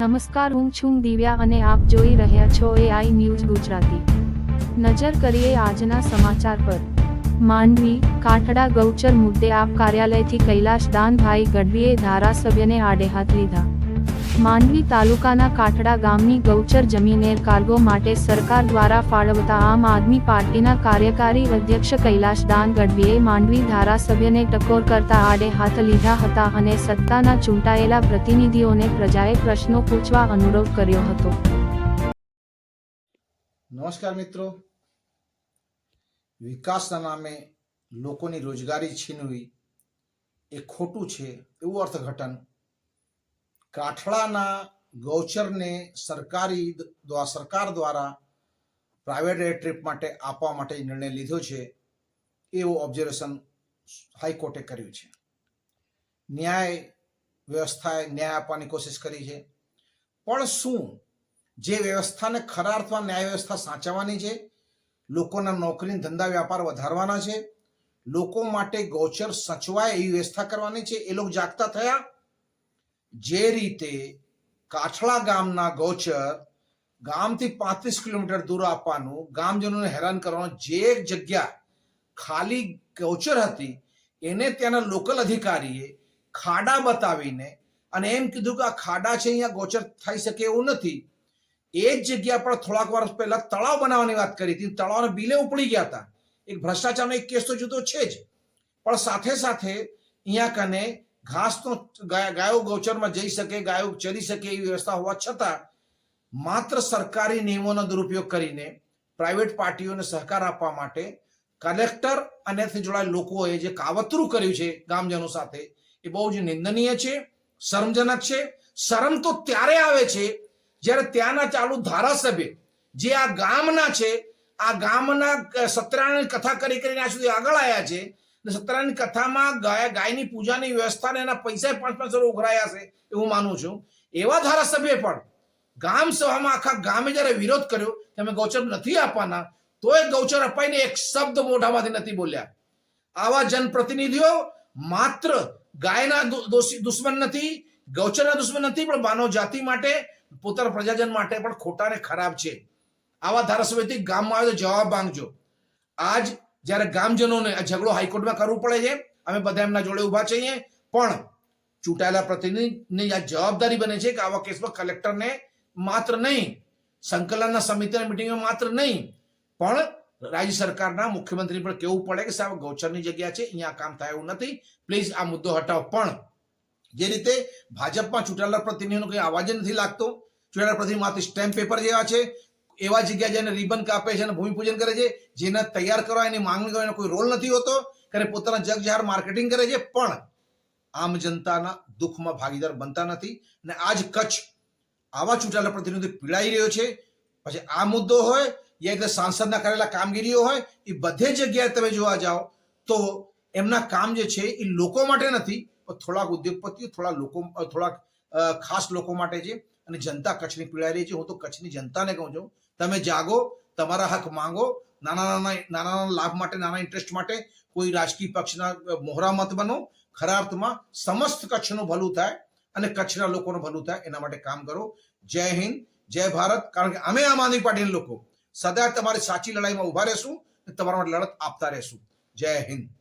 નમસ્કાર, હું છું દિવ્યા અને આપ જોઈ રહ્યા છો એઆઈ ન્યૂઝ ગુજરાતી. નજર કરીએ આજના સમાચાર પર. માંડવી, કાઠડા, ગૌચર મુદ્દે આપ કાર્યાલયથી કૈલાશ દાનભાઈ ગઢવીએ ધારાસભ્યને આડે હાથ લીધા. માંડવી તાલુકાના કાઠડા ગામની ગૌચર જમીન એર કાર્ગો માટે સરકાર દ્વારા ફાળવતા આમ આદમી પાર્ટીના કાર્યકારી અધ્યક્ષ કૈલાશ દાન ગઢવીએ માંડવી ધારાસભ્યને ટકોર કરતા આડે હાથ લીધા હતા અને સત્તાના ચૂંટાયેલા પ્રતિનિધિઓને પ્રજાએ પ્રશ્નો પૂછવા અનુરોધ કર્યો હતો. નમસ્કાર મિત્રો. વિકાસના નામે લોકોની રોજગારી છીનવી એ ખોટું છે એવું અર્થઘટન કાઠળાના ગૌચરને સરકારી સરકાર દ્વારા પ્રાઇવેટ ટ્રીપ માટે આપવા માટે નિર્ણય લીધો છે, એવું ઓબ્ઝર્વેશન હાઈકોર્ટે કર્યું છે. ન્યાય વ્યવસ્થાએ ન્યાય આપવાની કોશિશ કરી છે. પણ શું જે વ્યવસ્થાને ખરા અર્થમાં ન્યાય વ્યવસ્થા સાચવવાની છે, લોકોના નોકરી ધંધા વ્યાપાર વધારવાના છે, લોકો માટે ગૌચર સચવાય એવી વ્યવસ્થા કરવાની છે, એ લોકો જાગતા થયા? જે રીતે કાઠળા ગામના ગૌચર ગામથી પાંત્રીસ કિલોમીટર દૂર આપવાનું ગામજનોને હેરાન કરવાનું જે જગ્યા ખાલી ગૌચર હતી, એને ત્યાંના લોકલ અધિકારીએ ખાડા બતાવીને અને એમ કીધું કે આ ખાડા છે, અહીંયા ગોચર થઈ શકે એવું નથી. એ જ જગ્યા પર થોડાક વર્ષ પહેલા તળાવ બનાવવાની વાત કરી હતી. તળાવના બિલે ઉપડી ગયા હતા. એક ભ્રષ્ટાચારનો એક કેસ તો જુદો છે જ. પણ સાથે સાથે અહીંયા કને ઘાસનો ગાય- ગૌચરમાં જઈ શકે, ગાયો ચરી શકે એવી વ્યવસ્થા હોવા છતાં માત્ર સરકારી નિયમોનો દુરુપયોગ કરીને પ્રાઇવેટ પાર્ટીઓને સહકાર આપવા માટે કલેક્ટર અને જોડાયેલા લોકોએ જે કાવતરું કર્યું છે ગામજનો સાથે, એ બહુ જ નિંદનીય છે, શરમજનક છે. શરમ તો ત્યારે આવે છે જ્યારે ત્યાંના ચાલુ ધારાસભ્ય જે આ ગામના છે, આ ગામના સત્યનારાયણ કથા કરી કરીને આ સુધી આગળ આવ્યા છે સત્યનારાયણ કથામાં ગાય ગાયની પૂજાની વ્યવસ્થાને એના પૈસા પાંચ પાંચ સો ઉઘરાયા છે એવું માનું છું. એવા ધારાસભ્ય પણ ગામ સભામાં આખા ગામે જ્યારે વિરોધ કર્યો અમે ગૌચર નથી આપવાના, તોય ગૌચર અપાઈને એક શબ્દ મોઢામાંથી નથી બોલ્યા. આવા જનપ્રતિનિધિઓ માત્ર ગાયના દુશ્મન નથી, ગૌચરના દુશ્મન નથી, પણ માનવ જાતિ માટે, પોતાના પ્રજાજન માટે પણ ખોટા ને ખરાબ છે. આવા ધારાસભ્યથી ગામમાં આવે તો જવાબ માંગજો. આજ જ્યારે ગામજનોને આ ઝઘડો હાઈકોર્ટમાં કરવું પડે છે, અમે બધા એમના જોડે ઊભા છીએ. પણ ચૂંટાયેલા પ્રતિનિધિની આ જવાબદારી બને છે કે આવા કેસમાં કલેક્ટરને માત્ર નહીં, સંકલનના સમિતિના મિટિંગમાં માત્ર નહીં, પણ રાજ્ય સરકારના મુખ્યમંત્રી પણ કેવું પડે કે સાહેબ, ગૌચરની જગ્યા છે, અહીંયા કામ થાય એવું નથી. પ્લીઝ આ મુદ્દો હટાવો. પણ જે રીતે ભાજપમાં ચૂંટાયેલા પ્રતિનિધિનો કોઈ અવાજ નથી લાગતો, ચૂંટાયેલા પ્રતિનિધિ માત્ર સ્ટેમ્પ પેપર જેવા છે એવા જગ્યા જેને રિબન કાપે છે અને ભૂમિપૂજન કરે છે, જેને તૈયાર કરવા એની માંગણી કરવા એનો કોઈ રોલ નથી હોતો કરે પોતાના જગ જાહેર માર્કેટિંગ કરે છે, પણ આમ જનતાના દુઃખમાં ભાગીદાર બનતા નથી. અને આજ કચ્છ આવા ચૂંટાયેલા પ્રતિનિધિ પીડાઈ રહ્યો છે. પછી આ મુદ્દો હોય, યા સાંસદના કરેલા કામગીરીઓ હોય, એ બધે જગ્યાએ તમે જોવા જાઓ, તો એમના કામ જે છે, એ લોકો માટે નથી, પણ થોડાક ઉદ્યોગપતિઓ, થોડા લોકો થોડાક ખાસ લોકો માટે છે. અને જનતા કચ્છની પીડાઈ રહી છે. હું તો કચ્છની જનતાને કહું છું, તમે જાગો, તમારા હક માંગો, નાના નાના નાના નાના લાભ માટે, નાના ઇન્ટરેસ્ટ માટે કોઈ રાજકીય પક્ષના મોહરા મત બનો. ખરા અર્થમાં સમસ્ત કચ્છનું ભલું થાય અને કચ્છના લોકોનું ભલું થાય, એના માટે કામ કરો. જય હિન્દ, જય ભારત. કારણ કે અમે આમ આદમી પાર્ટીના લોકો. સદા તમારી સાચી લડાઈમાં ઊભા રહેશું તમારા માટે લડત આપતા રહેશું. જય હિન્દ.